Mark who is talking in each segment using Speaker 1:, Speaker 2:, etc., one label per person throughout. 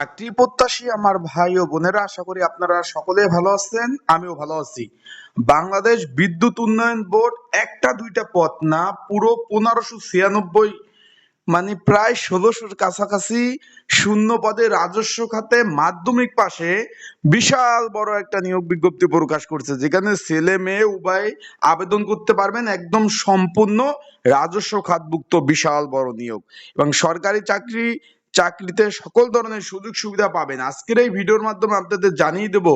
Speaker 1: চাকরি প্রত্যাশী আমার ভাই ও বোনেরা, আশা করি আপনারা সকলে ভালো আছেন, আমিও ভালো আছি। বাংলাদেশ বিদ্যুৎ উন্নয়ন বোর্ড একটা দুইটা পদ না, পুরো পনেরোশো ছিয়ানব্বই মানে প্রায় ষোলোশোর কাছাকাছি শূন্য পদে রাজস্ব খাতে মাধ্যমিক পাশে বিশাল বড় একটা নিয়োগ বিজ্ঞপ্তি প্রকাশ করছে, যেখানে ছেলে, মেয়ে উভয় আবেদন করতে পারবেন, একদম সম্পূর্ণ রাজস্ব খাতভুক্ত বিশাল বড় নিয়োগ। এবং সরকারি চাকরি চাকরিতে সকল ধরনের সুযোগ সুবিধা পাবেন। আজকের এই ভিডিওর মাধ্যমে আপনাদের জানিয়ে দেব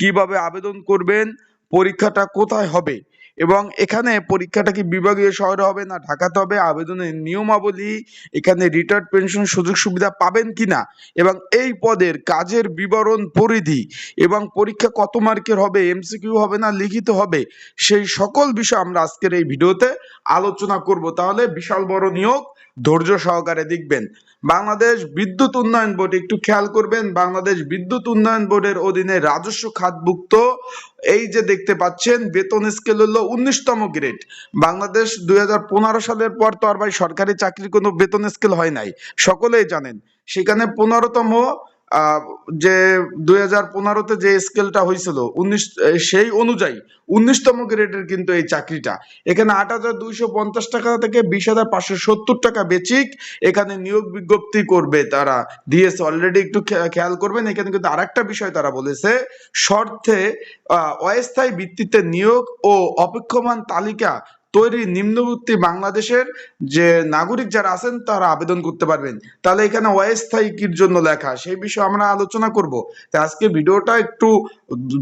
Speaker 1: কীভাবে আবেদন করবেন, পরীক্ষাটা কোথায় হবে এবং এখানে পরীক্ষাটা কি বিভাগীয় শহরে হবে না ঢাকাতে হবে? আবেদনের নিয়মাবলী, এখানে রিটায়ার্ড পেনশন সুযোগ সুবিধা পাবেন কিনা? এবং এই পদের কাজের বিবরণ পরিধি এবং পরীক্ষা কত মার্কের হবে এমসিকিউ হবে না, লিখিত হবে, সেই সকল বিষয় আমরা আজকের এই ভিডিওতে আলোচনা করব। তাহলে বিশাল বড় নিয়োগ, ধৈর্য সহকারে দেখবেন। বাংলাদেশ বিদ্যুৎ উন্নয়ন বোর্ড, একটু খেয়াল করবেন, বাংলাদেশ বিদ্যুৎ উন্নয়ন বোর্ডের অধীনে রাজস্ব খাতভুক্ত, এই যে দেখতে পাচ্ছেন, বেতন স্কেল হলো উনিশতম গ্রেড বাংলাদেশ দুই হাজার পনেরো সালের পর তো আর ভাই সরকারি চাকরির কোনো বেতন স্কেল হয় নাই। সকলেই জানেন। সেখানে পনেরোতম যে দুই হাজার পনেরোতে যে স্কেলটা হয়েছিল, উনিশ সেই অনুযায়ী উনিশতম গ্রেডের কিন্তু এই চাকরিটা। এখানে আট হাজার দুইশো পঞ্চাশ টাকা থেকে বিশ হাজার পাঁচশো সত্তর টাকা বেচিক। এখানে নিয়োগ বিজ্ঞপ্তি করবে তারা, দিয়েছে অলরেডি একটু খেয়াল করবেন। এখানে কিন্তু আরেকটা বিষয় তারা বলেছে, শর্তে অস্থায়ী ভিত্তিতে নিয়োগ ও অপেক্ষমান তালিকা তৈরি নিম্নবর্তী বাংলাদেশের যে নাগরিক যারা আছেন তারা আবেদন করতে পারবেন। তাহলে এখানে অস্থায়ীর জন্য লেখা, সেই বিষয়ে আমরা আলোচনা করব। তাই আজকে ভিডিওটা একটু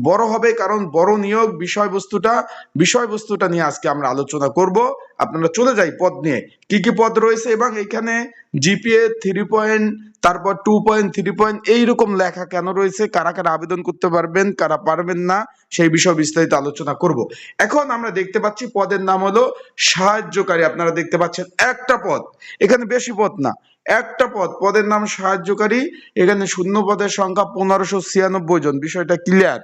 Speaker 1: বড় হবে, কারণ বড় নিয়োগ বিষয়বস্তুটা বিষয়বস্তুটা নিয়ে আজকে আমরা আলোচনা করব। আপনারা চলে যাই পদ নিয়ে। কি কি পদ রয়েছে এবং এখানে জিপিএ থ্রি পয়েন্ট তারপর টু পয়েন্ট থ্রি পয়েন্ট এইরকম লেখা কেন রয়েছে? কারা কারা আবেদন করতে পারবেন, কারা পারবেন না, সেই বিষয়ে বিস্তারিত আলোচনা করব। এখন আমরা দেখতে পাচ্ছি পদের নাম হলো সাহায্যকারী। আপনারা দেখতে পাচ্ছেন একটা পদ। এখানে বেশি পদ না, একটা পদ। পদের নাম সাহায্যকারী, এখানে শূন্য পদের সংখ্যা পনেরোশো ছিয়ানব্বই জন। বিষয়টা ক্লিয়ার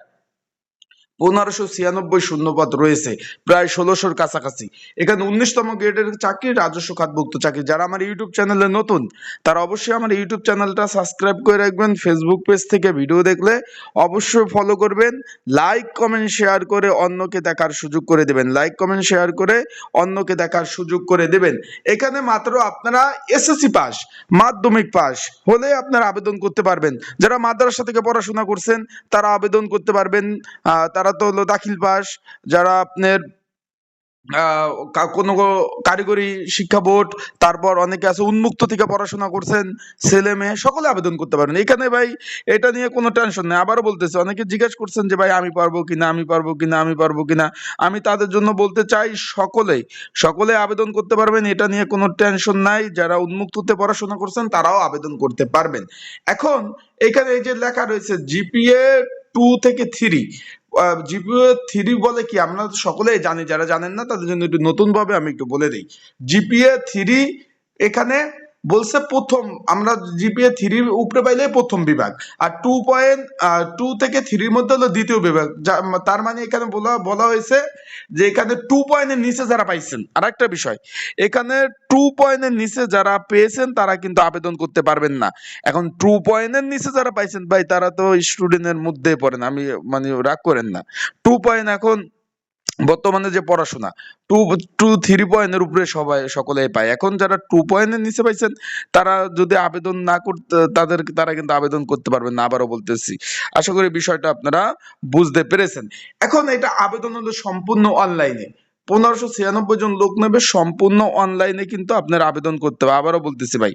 Speaker 1: পনেরোশো ছিয়ানব্বই শূন্যপদ রয়েছে প্রায় ষোলোশোর কাছাকাছি। এখানে উনিশতম গ্রেডের চাকরি রাজস্ব খাতভুক্ত চাকরি। যারা আমার ইউটিউব চ্যানেলে নতুন তারা অবশ্যই আমার ইউটিউব চ্যানেলটা সাবস্ক্রাইব করে রাখবেন ফেসবুক পেজ থেকে ভিডিও দেখলে অবশ্যই ফলো করবেন লাইক কমেন্ট শেয়ার করে অন্যকে দেখার সুযোগ করে দেবেন। লাইক কমেন্ট শেয়ার করে অন্যকে দেখার সুযোগ করে দেবেন। এখানে মাত্র আপনারা এসএসসি পাস মাধ্যমিক পাস হলে আপনারা আবেদন করতে পারবেন। যারা মাদ্রাসা থেকে পড়াশোনা করছেন তারা আবেদন করতে পারবেন আহ, তারা তো হলো দাখিল পাস, যারা আপনার কোনো কারিগরি শিক্ষা বোর্ড, তারপর অনেকে আছে উন্মুক্ত থেকে পড়াশোনা করছেন, ছেলে মেয়ে, সকলে আবেদন করতে পারেন। এখানে ভাই, এটা নিয়ে কোনো টেনশন নেই। আবারও বলতেছে, অনেকে জিজ্ঞেস করছেন যে, ভাই, আমি পারব কিনা, আমি পারব কিনা, আমি পারব কিনা? আমি তাদের জন্য বলতে চাই, সকলেই, সকলে আবেদন করতে পারবেন। এটা নিয়ে কোনো টেনশন নাই। যারা উন্মুক্ত উন্মুক্ততে পড়াশোনা করছেন, তারাও আবেদন করতে পারবেন। এখন, এখানে এই যে লেখা রয়েছে, জিপিএ টু থেকে থ্রি জিপিও থ্রি বলে কি? আমরা সকলেই জানি, যারা জানেন না, তাদের জন্য একটু নতুন ভাবে আমি একটু বলে দিই। জিপিএ থ্রি এখানে বলছে প্রথম, আমরা জিপিএ থ্রির উপরে পাইলে প্রথম বিভাগ। আর টু পয়েন্ট টু থেকে থ্রির মধ্যে হলো দ্বিতীয় বিভাগ। তার মানে এখানে বলা বলা হয়েছে যে এখানে টু পয়েন্টের নিচে যারা পাইছেন। আর একটা বিষয়, এখানে টু পয়েন্টের নিচে যারা পেয়েছেন, তারা কিন্তু আবেদন করতে পারবেন না। এখন টু পয়েন্টের নিচে যারা পাইছেন, ভাই, তারা তো স্টুডেন্টের মধ্যে পড়েন। আমি মানে রাগ করেন না। টু পয়েন্ট এখন বর্তমানে যে পড়াশোনা টু টু থ্রি পয়েন্টের উপরে সবাই সকলেই পায়। এখন যারা টু পয়েন্টের নিচে পাইছেন, তারা যদি আবেদন না করতে, তাদের, তারা কিন্তু আবেদন করতে পারবেন না, আবারও বলতেছি। আশা করি বিষয়টা আপনারা বুঝতে পেরেছেন। এখন এটা আবেদন হলো সম্পূর্ণ অনলাইনে পনেরোশো ছিয়ানব্বই জন লোক নেবে, সম্পূর্ণ অনলাইনে কিন্তু আপনার আবেদন করতে হবে। আবারও বলতেছি ভাই,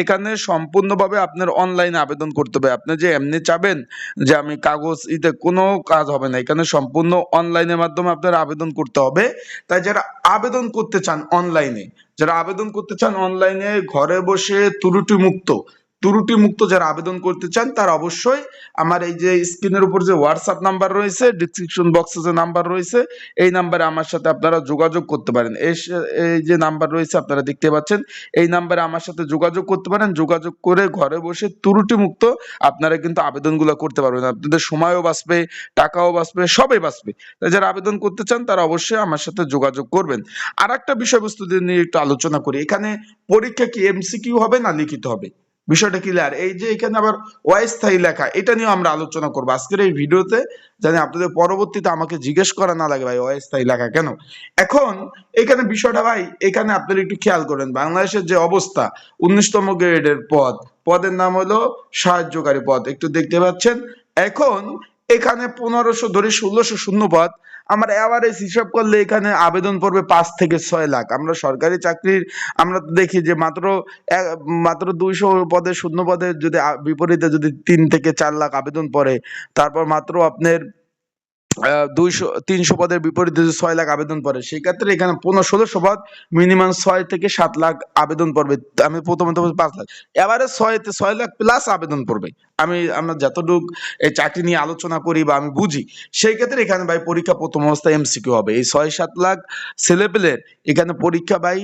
Speaker 1: এখানে সম্পূর্ণভাবে আপনার অনলাইনে আবেদন করতে হবে। আপনি যে এমনি চাবেন যে আমি কাগজ ইতে কোনো কাজ হবে না, এখানে সম্পূর্ণ অনলাইনের মাধ্যমে আপনার আবেদন করতে হবে। তাই যারা আবেদন করতে চান অনলাইনে যারা আবেদন করতে চান অনলাইনে ঘরে বসে ত্রুটি ত্রুটি মুক্ত যারা আবেদন করতে চান, তারা অবশ্যই আমার এই যে স্ক্রিনের উপর যে হোয়াটসঅ্যাপ নাম্বার রয়েছে ডিসক্রিপশন বক্সে যে নাম্বার রয়েছে, এই নাম্বারে আমার সাথে আপনারা যোগাযোগ করতে পারেন। এই এই যে নাম্বার রয়েছে, আপনারা দেখতে পাচ্ছেন, এই নাম্বারে আমার সাথে যোগাযোগ করতে পারেন। যোগাযোগ করে ঘরে বসে ত্রুটি মুক্ত আপনারা কিন্তু আবেদনগুলো করতে পারবেন। আপনাদের সময়ও বাঁচবে, টাকাও বাঁচবে, সবই বাঁচবে। তাই যারা আবেদন করতে চান, তারা অবশ্যই আমার সাথে যোগাযোগ করবেন। আর একটা বিষয়বস্তু নিয়ে একটু আলোচনা করি। এখানে পরীক্ষা কি এমসিকিউ হবে না লিখিত হবে? বিষয়টা ক্লিয়ার এই যে এখানে আবার অস্থায়ী লেখা, এটা নিয়েও আমরা আলোচনা করব। আজকের এই ভিডিওতে জানি আপনাদের পরবর্তীতে আমাকে জিজ্ঞেস করা না লাগে ভাই, অস্থায়ী লেখা কেন? এখন এখানে বিষয়টা ভাই, এখানে আপনারা একটু খেয়াল করেন, বাংলাদেশের যে অবস্থা, উনিশতম গ্রেডের পদ, পদের নাম হলো সাহায্যকারী পদ। একটু দেখতে পাচ্ছেন, এখন এখানে পনেরোশো ধরে ষোলোশো শূন্য পদ আমার অ্যাভারেজ হিসাব করলে এখানে আবেদন পড়বে পাঁচ থেকে ছয় লাখ। আমরা সরকারি চাকরির, আমরা তো দেখি যে মাত্র মাত্র দুইশো পদে, শূন্য পদে যদি বিপরীতে যদি তিন থেকে চার লাখ আবেদন পড়ে, তারপর মাত্র আপনার দুইশো, তিনশো পদের বিপরীতে যদি ছয় লাখ আবেদন পড়ে, সেই ক্ষেত্রে এখানে পনেরো, ষোলোশো পদ মিনিমাম ছয় থেকে সাত লাখ আবেদন পড়বে। আমি প্রথমত বলছি পাঁচ লাখ। এবারে ছয় ছয় লাখ প্লাস আবেদন পড়বে। আমি, আমরা যতটুক এই চাকরি নিয়ে আলোচনা করি বা আমি বুঝি, সেই ক্ষেত্রে এখানে ভাই পরীক্ষা প্রথম অবস্থায় এমসিকিউ হবে। এই ছয়, সাত লাখ ছেলেপেলের এখানে পরীক্ষা ভাই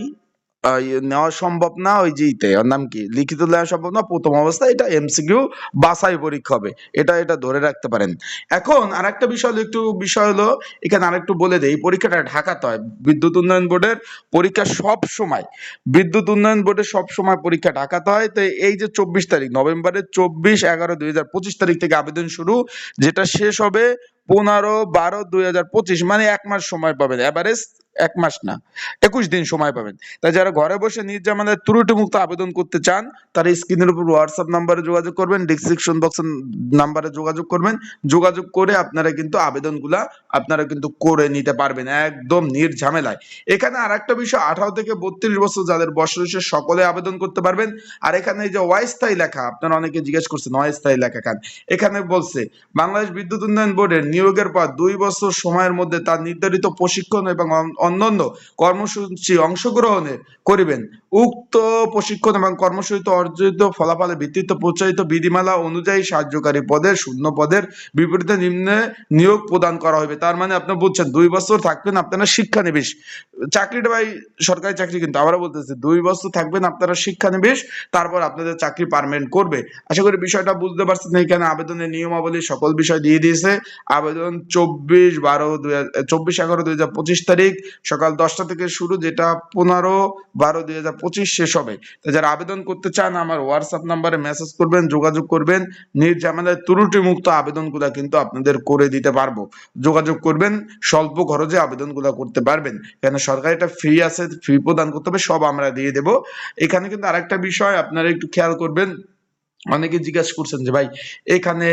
Speaker 1: নেওয়া সম্ভব না, ওই যে ইতে, ওর নাম কি? লিখিত নেওয়া সম্ভব না, প্রথম অবস্থায় এটা এমসিকিউ বাছাই পরীক্ষা হবে, এটা এটা ধরে রাখতে পারেন। এখন আর একটা বিষয়, একটু বিষয় হলো, এখানে আরেকটু বলে দেই, এই পরীক্ষাটা ঢাকাতে হয়, বিদ্যুৎ উন্নয়ন বোর্ডের পরীক্ষা সব সময়, বিদ্যুৎ উন্নয়ন বোর্ডের সব সময় পরীক্ষা ঢাকাতে হয়, তো এই যে চব্বিশ তারিখ, নভেম্বরের চব্বিশ, এগারো, দুই হাজার পঁচিশ তারিখ থেকে আবেদন শুরু, যেটা শেষ হবে পনেরো, বারো, দুই হাজার পঁচিশ মানে এক মাস সময় পাবেন। এভারেজ এক মাস না, একুশ দিন সময় পাবেন। তাই যারা ঘরে বসে নির্জামানের ত্রুটিমুক্ত আবেদন করতে চান, তারা স্ক্রিনের উপর হোয়াটসঅ্যাপ নাম্বারে যোগাযোগ করবেন ডিসক্রিপশন বক্সের নাম্বারে যোগাযোগ করবেন। যোগাযোগ করে আপনারা কিন্তু আবেদনগুলা, আপনারা কিন্তু করে নিতে পারবেন একদম নির্ঝামেলায় এখানে আর একটা বিষয়, আঠারো থেকে বত্রিশ বছর যাদের বয়স সকলে আবেদন করতে পারবেন। আর এখানে এই যে অস্থায়ী লেখা, আপনারা অনেকে জিজ্ঞেস করছেন, অস্থায়ী লেখা খান এখানে বলছে, বাংলাদেশ বিদ্যুৎ উন্নয়ন বোর্ডের নিয়োগের পর দুই বছর সময়ের মধ্যে তার নির্ধারিত প্রশিক্ষণ এবং অন্যান্য কর্মসূচি অংশগ্রহণে করিবেন। উক্ত প্রশিক্ষণ এবং কর্মসূচিতে অর্জিত ফলাফলের ভিত্তিতে প্রচারিত বিধিমালা অনুযায়ী সাহায্যকারী পদের শূন্য পদের বিপরীতে নিম্নে নিয়োগ প্রদান করা হবে তার মানে আপনি বুঝছেন, দুই বছর থাকবেন আপনারা শিক্ষানিবেশ। চাকরিটা ভাই, সরকারি চাকরি কিন্তু, আবারও বলতেছে, দুই বছর থাকবেন আপনারা শিক্ষানিবেশ, তারপর আপনাদের চাকরি পারমানেন্ট করবে। আশা করি বিষয়টা বুঝতে পারছেন এখানে আবেদনের নিয়মাবলী সকল বিষয় দিয়ে দিয়েছে। আবেদন চব্বিশ বারো দুই চব্বিশ এগারো দুই হাজার পঁচিশ তারিখ সকাল দশটা থেকে শুরু, যেটা পনেরো বারো দুই হাজার পঁচিশ শেষ হবে। তো যারা আবেদন করতে চান, আমার হোয়াটসঅ্যাপ নাম্বারে মেসেজ করবেন, যোগাযোগ করবেন। নির্ঝামেলায় ত্রুটি মুক্ত আবেদনগুলো কিন্তু আপনাদের করে দিতে পারব। যোগাযোগ করবেন, স্বল্প খরচে আবেদনগুলো করতে পারবেন। কেন সরকার এটা ফ্রি আছে ফ্রি প্রদান করতে হবে, সব আমরা দিয়ে দেব। এখানে কিন্তু আরেকটা বিষয় আপনারা একটু খেয়াল করবেন, অনেকে জিজ্ঞাসা করছেন যে, ভাই, এখানে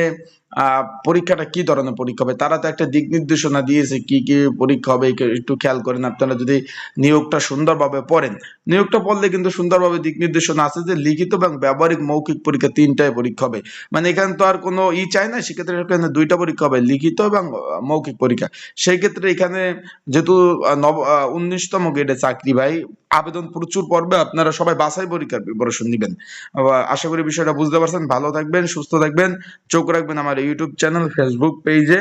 Speaker 1: পরীক্ষাটা কি ধরনের পরীক্ষা হবে? তারা তো একটা দিক নির্দেশনা দিয়েছে কি কি পরীক্ষা হবে একটু- খেয়াল করেন। আপনারা যদি নিয়োগটা সুন্দরভাবে পড়েন, নিয়োগটা পড়লে কিন্তু সুন্দরভাবে দিক নির্দেশনা আছে যে লিখিত এবং ব্যবহারিক মৌখিক পরীক্ষা তিনটায় পরীক্ষা হবে। মানে এখানে তো আর কোনো ই চাই না, সেক্ষেত্রে এখানে দুইটা পরীক্ষা হবে, লিখিত এবং মৌখিক পরীক্ষা। সেই ক্ষেত্রে এখানে যেহেতু নব উনিশতম গ্রেডে চাকরি ভাই, আবেদন প্রচুর পড়বে, আপনারা সবাই বাছাই পরীক্ষার প্রিপারেশন নেবেন। আশা করি বিষয়টা বুঝতে পারছেন। ভালো থাকবেন, সুস্থ থাকবেন, চোখ রাখবেন আমার ইউটিউব চ্যানেল ফেসবুক পেজে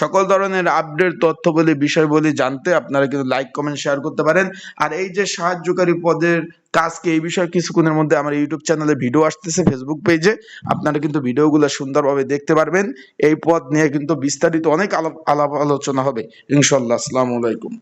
Speaker 1: সকল ধরনের আপডেট তথ্য বলি বিষয় বলি জানতে আপনারা কিন্তু লাইক কমেন্ট শেয়ার করতে পারেন। আর এই যে সাহায্যকারী পদের কাজকে এই বিষয়ে কিছুক্ষণের মধ্যে আমার ইউটিউব চ্যানেলে ভিডিও আসতেছে ফেসবুক পেজে আপনারা কিন্তু ভিডিওগুলো সুন্দরভাবে দেখতে পারবেন। এই পদ নিয়ে কিন্তু বিস্তারিত অনেক আলাপ আলাপ আলোচনা হবে। ইনশাল্লাহ আসসালামু আলাইকুম।